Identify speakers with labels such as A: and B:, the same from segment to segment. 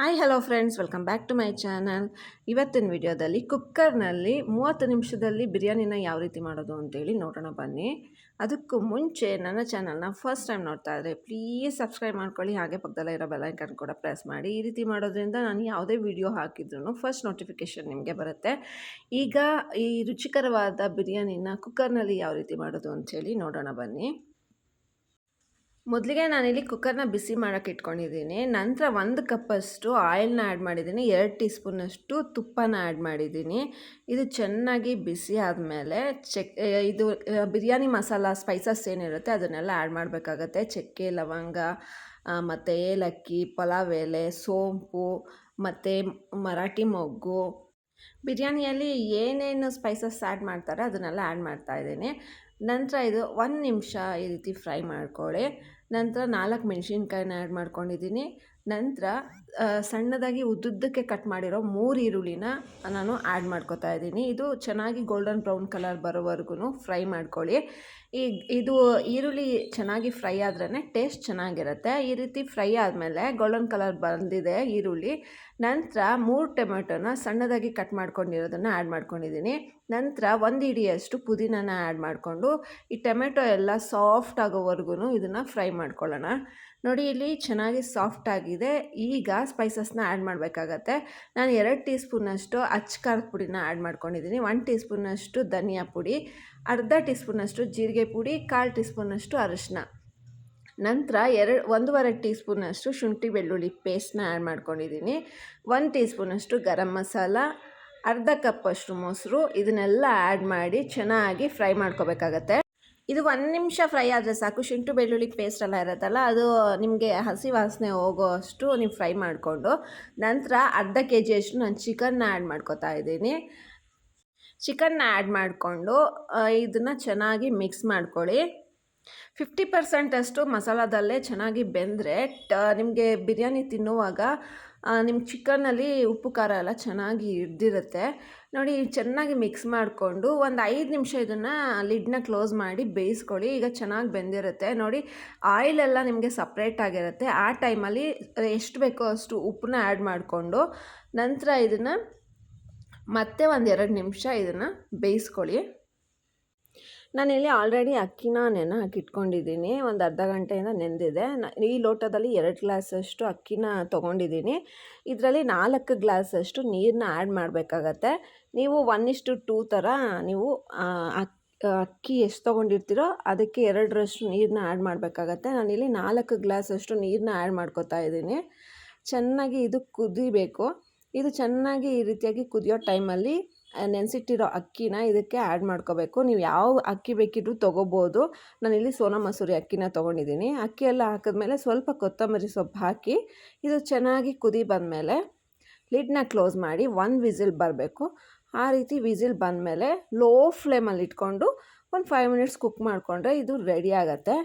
A: Hi hello friends welcome back to my channel ಇವತ್ತಿನ ವಿಡಿಯೋದಲ್ಲಿ ಕುಕ್ಕರ್ನಲ್ಲಿ ಮೂವತ್ತು ನಿಮಿಷದಲ್ಲಿ ಬಿರಿಯಾನಿನ ಯಾವ ರೀತಿ ಮಾಡೋದು ಅಂತೇಳಿ ನೋಡೋಣ ಬನ್ನಿ. ಅದಕ್ಕೂ ಮುಂಚೆ ನನ್ನ ಚಾನಲ್ನ ಫಸ್ಟ್ ಟೈಮ್ ನೋಡ್ತಾ ಇದ್ದರೆ ಪ್ಲೀಸ್ ಸಬ್ಸ್ಕ್ರೈಬ್ ಮಾಡ್ಕೊಳ್ಳಿ. ಹಾಗೆ ಪಕ್ಕದಲ್ಲೇ ಇರೋ ಬೆಲೈಕನ್ ಕೂಡ ಪ್ರೆಸ್ ಮಾಡಿ. ಈ ರೀತಿ ಮಾಡೋದ್ರಿಂದ ನಾನು ಯಾವುದೇ ವಿಡಿಯೋ ಹಾಕಿದ್ರು ಫಸ್ಟ್ ನೋಟಿಫಿಕೇಷನ್ ನಿಮಗೆ ಬರುತ್ತೆ. ಈಗ ಈ ರುಚಿಕರವಾದ ಬಿರಿಯಾನಿನ ಕುಕ್ಕರ್ನಲ್ಲಿ ಯಾವ ರೀತಿ ಮಾಡೋದು ಅಂಥೇಳಿ ನೋಡೋಣ ಬನ್ನಿ. ಮೊದಲಿಗೆ ನಾನಿಲ್ಲಿ ಕುಕ್ಕರ್ನ ಬಿಸಿ ಮಾಡೋಕ್ಕೆ ಇಟ್ಕೊಂಡಿದ್ದೀನಿ. ನಂತರ ಒಂದು ಕಪ್ಪಷ್ಟು ಆಯಿಲ್ನ ಆ್ಯಡ್ ಮಾಡಿದ್ದೀನಿ. ಎರಡು ಟೀ ಸ್ಪೂನಷ್ಟು ತುಪ್ಪನ ಆ್ಯಡ್ ಮಾಡಿದ್ದೀನಿ. ಇದು ಚೆನ್ನಾಗಿ ಬಿಸಿ ಆದಮೇಲೆ ಚೆಕ್ ಇದು ಬಿರಿಯಾನಿ ಮಸಾಲ ಸ್ಪೈಸಸ್ ಏನಿರುತ್ತೆ ಅದನ್ನೆಲ್ಲ ಆ್ಯಡ್ ಮಾಡಬೇಕಾಗತ್ತೆ. ಚಕ್ಕೆ, ಲವಂಗ ಮತ್ತು ಏಲಕ್ಕಿ, ಪಲಾವ್ ಎಲೆ, ಸೋಂಪು, ಮತ್ತು ಮರಾಠಿ ಮೊಗ್ಗು. ಬಿರಿಯಾನಿಯಲ್ಲಿ ಏನೇನು ಸ್ಪೈಸಸ್ ಆ್ಯಡ್ ಮಾಡ್ತಾರೆ ಅದನ್ನೆಲ್ಲ ಆ್ಯಡ್ ಮಾಡ್ತಾಯಿದ್ದೀನಿ ನಂತರ ಇದು ಒಂದು ನಿಮಿಷ ಈ ರೀತಿ ಫ್ರೈ ಮಾಡ್ಕೊಳ್ಳಿ. ನಂತರ ನಾಲ್ಕು ಮೆಣಸಿನ್ಕಾಯಿನ ಆ್ಯಡ್ ಮಾಡ್ಕೊಂಡಿದ್ದೀನಿ. ನಂತರ ಸಣ್ಣದಾಗಿ ಉದ್ದುದ್ದಕ್ಕೆ ಕಟ್ ಮಾಡಿರೋ ಮೂರು ಈರುಳ್ಳಿನ ನಾನು ಆ್ಯಡ್ ಮಾಡ್ಕೊತಾ ಇದ್ದೀನಿ. ಇದು ಚೆನ್ನಾಗಿ ಗೋಲ್ಡನ್ ಬ್ರೌನ್ ಕಲರ್ ಬರೋವರೆಗೂ ಫ್ರೈ ಮಾಡ್ಕೊಳ್ಳಿ. ಈ ಇದು ಈರುಳ್ಳಿ ಚೆನ್ನಾಗಿ ಫ್ರೈ ಆದ್ರೇ ಟೇಸ್ಟ್ ಚೆನ್ನಾಗಿರುತ್ತೆ. ಈ ರೀತಿ ಫ್ರೈ ಆದಮೇಲೆ ಗೋಲ್ಡನ್ ಕಲರ್ ಬಂದಿದೆ ಈರುಳ್ಳಿ. ನಂತರ ಮೂರು ಟೊಮೆಟೊನ ಸಣ್ಣದಾಗಿ ಕಟ್ ಮಾಡ್ಕೊಂಡಿರೋದನ್ನು ಆ್ಯಡ್ ಮಾಡ್ಕೊಂಡಿದ್ದೀನಿ. ನಂತರ ಒಂದು ಹಿಡಿಯಷ್ಟು ಪುದೀನನ ಆ್ಯಡ್ ಮಾಡಿಕೊಂಡು ಈ ಟೊಮೆಟೊ ಎಲ್ಲ ಸಾಫ್ಟ್ ಆಗೋವರೆಗೂ ಇದನ್ನು ಫ್ರೈ ಮಾಡ್ಕೊಳ್ಳೋಣ. ನೋಡಿ ಇಲ್ಲಿ ಚೆನ್ನಾಗಿ ಸಾಫ್ಟ್ ಆಗಿದೆ. ಈಗ ಸ್ಪೈಸಸ್ನ ಆ್ಯಡ್ ಮಾಡಬೇಕಾಗತ್ತೆ. ನಾನು ಎರಡು ಟೀ ಸ್ಪೂನಷ್ಟು ಅಚ್ಚ ಖಾರದ ಪುಡಿನ ಆ್ಯಡ್ ಮಾಡ್ಕೊಂಡಿದ್ದೀನಿ. ಒನ್ ಟೀ ಸ್ಪೂನಷ್ಟು ಧನಿಯಾ ಪುಡಿ. ಅರ್ಧ ಟೀ ಸ್ಪೂನಷ್ಟು ಜೀರಿಗೆ ಪುಡಿ, ಕಾಲು ಟೀ ಸ್ಪೂನಷ್ಟು ಅರಿಶಿನ. ನಂತರ ಎರಡು ಒಂದೂವರೆ ಟೀ ಸ್ಪೂನಷ್ಟು ಶುಂಠಿ ಬೆಳ್ಳುಳ್ಳಿ ಪೇಸ್ಟ್ನ ಆ್ಯಡ್ ಮಾಡ್ಕೊಂಡಿದ್ದೀನಿ. ಒಂದು ಟೀ ಸ್ಪೂನಷ್ಟು ಗರಂ ಮಸಾಲ, ಅರ್ಧ ಕಪ್ಪಷ್ಟು ಮೊಸರು, ಇದನ್ನೆಲ್ಲ ಆ್ಯಡ್ ಮಾಡಿ ಚೆನ್ನಾಗಿ ಫ್ರೈ ಮಾಡ್ಕೋಬೇಕಾಗತ್ತೆ. ಇದು ಒಂದು ನಿಮಿಷ ಫ್ರೈ ಆದರೆ ಸಾಕು. ಶುಂಠಿ ಬೆಳ್ಳುಳ್ಳಿ ಪೇಸ್ಟ್ ಎಲ್ಲ ಇರುತ್ತಲ್ಲ, ಅದು ನಿಮಗೆ ಹಸಿ ವಾಸನೆ ಹೋಗೋ ಅಷ್ಟು ನೀವು ಫ್ರೈ ಮಾಡಿಕೊಂಡು ನಂತರ ಅರ್ಧ ಕೆ ಜಿಯಷ್ಟು ನಾನು ಚಿಕನ್ನ ಆ್ಯಡ್ ಮಾಡ್ಕೋತಾ ಇದ್ದೀನಿ. ಚಿಕನ್ನ ಆ್ಯಡ್ ಮಾಡಿಕೊಂಡು ಇದನ್ನು ಚೆನ್ನಾಗಿ ಮಿಕ್ಸ್ ಮಾಡ್ಕೊಳ್ಳಿ. ಫಿಫ್ಟಿ ಪರ್ಸೆಂಟಷ್ಟು ಮಸಾಲದಲ್ಲೇ ಚೆನ್ನಾಗಿ ಬೆಂದರೆ ನಿಮಗೆ ಬಿರಿಯಾನಿ ತಿನ್ನುವಾಗ ನಿಮ್ಮ ಚಿಕನಲ್ಲಿ ಉಪ್ಪು ಖಾರ ಎಲ್ಲ ಚೆನ್ನಾಗಿ ಹಿಡ್ದಿರುತ್ತೆ. ನೋಡಿ, ಚೆನ್ನಾಗಿ ಮಿಕ್ಸ್ ಮಾಡಿಕೊಂಡು ಒಂದು ಐದು ನಿಮಿಷ ಇದನ್ನು ಲಿಡ್ನ ಕ್ಲೋಸ್ ಮಾಡಿ ಬೇಯಿಸ್ಕೊಳ್ಳಿ. ಈಗ ಚೆನ್ನಾಗಿ ಬೆಂದಿರುತ್ತೆ. ನೋಡಿ ಆಯಿಲ್ ಎಲ್ಲ ನಿಮಗೆ ಸಪ್ರೇಟ್ ಆಗಿರುತ್ತೆ. ಆ ಟೈಮಲ್ಲಿ ಎಷ್ಟು ಬೇಕೋ ಅಷ್ಟು ಉಪ್ಪನ್ನ ಆ್ಯಡ್ ಮಾಡಿಕೊಂಡು ನಂತರ ಇದನ್ನು ಮತ್ತೆ ಒಂದು ಎರಡು ನಿಮಿಷ ಇದನ್ನು ಬೇಯಿಸ್ಕೊಳ್ಳಿ. ನಾನಿಲ್ಲಿ ಆಲ್ರೆಡಿ ಅಕ್ಕಿನ ನೆನೆ ಹಾಕಿಟ್ಕೊಂಡಿದ್ದೀನಿ. ಒಂದು ಅರ್ಧ ಗಂಟೆಯಿಂದ ನೆಂದಿದೆ. ಈ ಲೋಟದಲ್ಲಿ ಎರಡು ಗ್ಲಾಸಷ್ಟು ಅಕ್ಕಿನ ತೊಗೊಂಡಿದ್ದೀನಿ. ಇದರಲ್ಲಿ ನಾಲ್ಕು ಗ್ಲಾಸಷ್ಟು ನೀರನ್ನ ಆ್ಯಡ್ ಮಾಡಬೇಕಾಗತ್ತೆ. ನೀವು ಒನ್ ಇಷ್ಟು ಟೂ ಥರ ನೀವು ಅಕ್ಕಿ ಎಷ್ಟು ತೊಗೊಂಡಿರ್ತೀರೋ ಅದಕ್ಕೆ ಎರಡರಷ್ಟು ನೀರನ್ನ ಆ್ಯಡ್ ಮಾಡಬೇಕಾಗತ್ತೆ. ನಾನಿಲ್ಲಿ ನಾಲ್ಕು ಗ್ಲಾಸಷ್ಟು ನೀರನ್ನ ಆ್ಯಡ್ ಮಾಡ್ಕೋತಾ ಇದ್ದೀನಿ. ಚೆನ್ನಾಗಿ ಇದು ಕುದಿಬೇಕು. ಇದು ಚೆನ್ನಾಗಿ ಈ ರೀತಿಯಾಗಿ ಕುದಿಯೋ ಟೈಮಲ್ಲಿ ನೆನೆಸಿಟ್ಟಿರೋ ಅಕ್ಕಿನ ಇದಕ್ಕೆ ಆ್ಯಡ್ ಮಾಡ್ಕೋಬೇಕು. ನೀವು ಯಾವ ಅಕ್ಕಿ ಬೇಕಿದ್ರೂ ತೊಗೋಬೋದು. ನಾನಿಲ್ಲಿ ಸೋನಾ ಮಸೂರಿ ಅಕ್ಕಿನ ತೊಗೊಂಡಿದ್ದೀನಿ. ಅಕ್ಕಿ ಎಲ್ಲ ಹಾಕಿದ್ಮೇಲೆ ಸ್ವಲ್ಪ ಕೊತ್ತಂಬರಿ ಸೊಪ್ಪು ಹಾಕಿ, ಇದು ಚೆನ್ನಾಗಿ ಕುದಿ ಬಂದಮೇಲೆ ಲಿಡ್ನ ಕ್ಲೋಸ್ ಮಾಡಿ ಒಂದು ವಿಸಿಲ್ ಬರಬೇಕು. ಆ ರೀತಿ ವಿಸಿಲ್ ಬಂದಮೇಲೆ ಲೋ ಫ್ಲೇಮಲ್ಲಿ ಇಟ್ಕೊಂಡು ಒಂದು ಫೈವ್ ಮಿನಿಟ್ಸ್ ಕುಕ್ ಮಾಡಿಕೊಂಡ್ರೆ ಇದು ರೆಡಿ ಆಗುತ್ತೆ.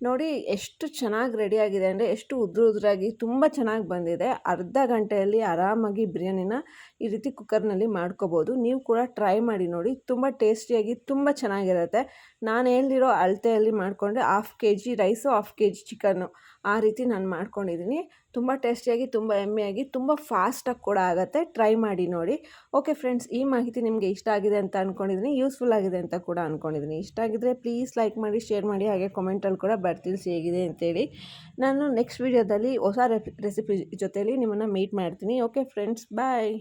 A: ನೋಡಿ ಎಷ್ಟು ಚೆನ್ನಾಗಿ ರೆಡಿಯಾಗಿದೆ ಅಂದರೆ ಎಷ್ಟು ಉದುರು ಉದುರಾಗಿ ತುಂಬ ಚೆನ್ನಾಗಿ ಬಂದಿದೆ. ಅರ್ಧ ಗಂಟೆಯಲ್ಲಿ ಆರಾಮಾಗಿ ಬಿರಿಯಾನಿನ ಈ ರೀತಿ ಕುಕ್ಕರ್ನಲ್ಲಿ ಮಾಡ್ಕೋಬೋದು. ನೀವು ಕೂಡ ಟ್ರೈ ಮಾಡಿ ನೋಡಿ. ತುಂಬ ಟೇಸ್ಟಿಯಾಗಿ ತುಂಬ ಚೆನ್ನಾಗಿರುತ್ತೆ. ನಾನು ಹೇಳಿರೋ ಅಳತೆಯಲ್ಲಿ ಮಾಡಿಕೊಂಡ್ರೆ half K G rice half K G chicken ಆ ರೀತಿ ನಾನು ಮಾಡ್ಕೊಂಡಿದ್ದೀನಿ ತುಂಬ ಟೇಸ್ಟಿಯಾಗಿ, ತುಂಬ ಎಮ್ಮೆಯಾಗಿ, ತುಂಬ ಫಾಸ್ಟಾಗಿ ಕೂಡ ಆಗುತ್ತೆ. ಟ್ರೈ ಮಾಡಿ ನೋಡಿ. ಓಕೆ ಫ್ರೆಂಡ್ಸ್, ಈ ಮಾಹಿತಿ ನಿಮಗೆ ಇಷ್ಟ ಆಗಿದೆ ಅಂತ ಅಂದ್ಕೊಂಡಿದ್ದೀನಿ ಯೂಸ್ಫುಲ್ ಆಗಿದೆ ಅಂತ ಕೂಡ ಅಂದ್ಕೊಂಡಿದ್ದೀನಿ ಇಷ್ಟ ಆಗಿದ್ರೆ ಪ್ಲೀಸ್ ಲೈಕ್ ಮಾಡಿ, ಶೇರ್ ಮಾಡಿ, ಹಾಗೆ ಕಮೆಂಟಲ್ಲಿ ಕೂಡ ಬರ್ತಿಲ್ಸಿ ಹೇಗಿದೆ ಅಂತೇಳಿ. ನಾನು ನೆಕ್ಸ್ಟ್ ವೀಡಿಯೋದಲ್ಲಿ ಹೊಸ ರೆಸಿಪಿ ಜೊತೆಯಲ್ಲಿ ನಿಮ್ಮನ್ನು ಮೀಟ್ ಮಾಡ್ತೀನಿ. Okay friends, bye.